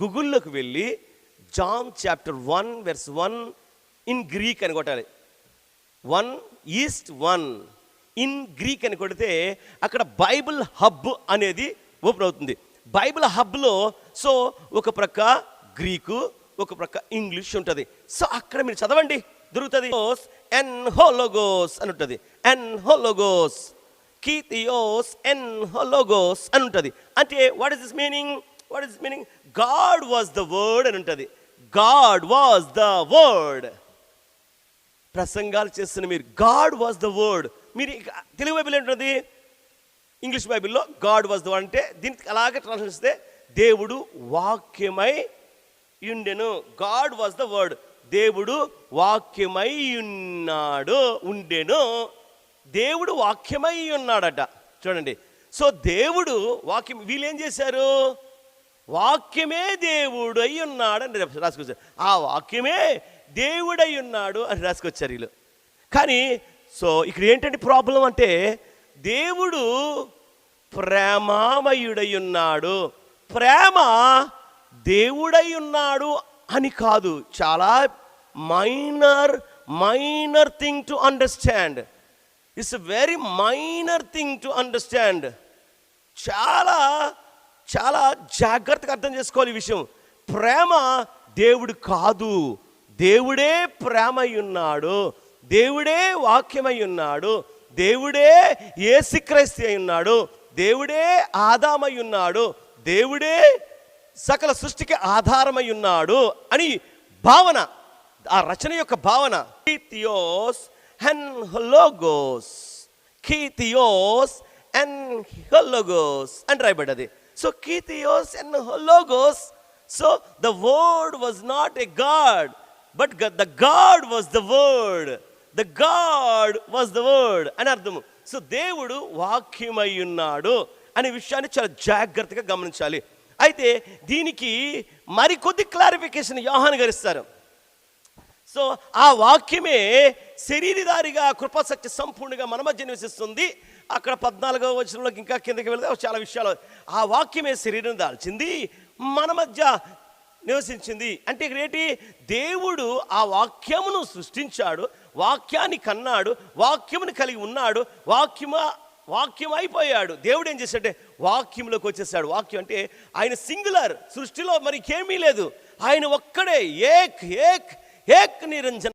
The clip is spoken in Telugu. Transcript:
గూగుల్లోకి వెళ్ళి John chapter one verse one in Greek అని కొట్టాలి. వన్ ఈస్ట్ వన్ ఇన్ గ్రీక్ అని కొడితే అక్కడ బైబిల్ హబ్ అనేది ఓపెన్ అవుతుంది. బైబిల్ హబ్లో సో ఒక ప్రక్క గ్రీకు ఒక ప్రక్క ఇంగ్లీష్ ఉంటుంది. సో అక్కడ మీరు చదవండి. దొరుకుతుంది. ఎన్ హోలోగోస్ అని ఉంటుంది. ఎన్ హోలోగోస్. కీతియోస్ ఎన్ హోలోగోస్ అని ఉంటుంది. అంటే what is this meaning what is meaning God was the word అని ఉంటుంది. గాడ్ వాజ్ ద వర్డ్ ప్రసంగాలు చేస్తున్న మీరు గాడ్ వాజ్ ద వర్డ్ మీరు తెలుగు బైబిల్ ఏంటది? ఇంగ్లీష్ బైబిల్లో గాడ్ వాజ్ ద వర్డ్ అంటే దీనికి అలాగే ట్రాన్స్లేట్ చేస్తే దేవుడు వాక్యమై ఉండెను. గాడ్ వాజ్ ద వర్డ్ దేవుడు వాక్యమై ఉన్నాడు ఉండెను. దేవుడు వాక్యమై ఉన్నాడట. చూడండి. సో దేవుడు వాక్యం వీళ్ళు ఏం చేశారు? వాక్యమే దేవుడు అయి ఉన్నాడు అని రాసుకొచ్చారు. ఆ వాక్యమే దేవుడై ఉన్నాడు అని రాసుకొచ్చారు వీళ్ళు. కానీ సో ఇక్కడ ఏంటంటే ప్రాబ్లం అంటే దేవుడు ప్రేమామయుడై ఉన్నాడు. ప్రేమ దేవుడై ఉన్నాడు అని కాదు. చాలా minor minor thing to understand. It's very minor thing to understand. చాలా చాలా జాగ్రత్తగా అర్థం చేసుకోవాలి ఈ విషయం. ప్రేమ దేవుడు కాదు. దేవుడే ప్రేమై ఉన్నాడు. దేవుడే వాక్యమై ఉన్నాడు. దేవుడే ఏసుక్రైస్తి అయి ఉన్నాడు. దేవుడే ఆదామై ఉన్నాడు. దేవుడే సకల సృష్టికి ఆధారమై ఉన్నాడు అని భావన ఆ రచన యొక్క భావన. కీతియోస్ హెన్ హలోగోస్. కీతియోస్ అండ్ హొలోగోస్ అని రాయబడ్డది. సో కీతియోస్ and హోలోగోస్ so the word was not a god but the God was the word the God was the word అని అర్థము. సో దేవుడు వాక్యమై ఉన్నాడు అనే విషయాన్ని చాలా జాగ్రత్తగా గమనించాలి. అయితే దీనికి మరికొద్ది క్లారిఫికేషన్ యోహాన్ గారు ఇస్తారు. సో ఆ వాక్యమే శరీరధారిగా కృపాశక్తి సంపూర్ణంగా మన మధ్య నివసిస్తుంది. అక్కడ పద్నాలుగో వచనంలోకి ఇంకా కిందకి వెళ్తే చాలా విషయాలు. ఆ వాక్యమే శరీరం దాల్చింది మన మధ్య నివసించింది. అంటే ఇక్కడ ఏంటి? దేవుడు ఆ వాక్యమును సృష్టించాడు వాక్యాన్ని కన్నాడు వాక్యమును కలిగి ఉన్నాడు వాక్యము వాక్యం అయిపోయాడు దేవుడు ఏం చేశాడంటే వాక్యంలోకి వచ్చేసాడు. వాక్యం అంటే ఆయన సింగులర్ సృష్టిలో మరికేమీ లేదు. ఆయన ఒక్కడే ఏక్ ఏక్ ఏక్ నిరంజన్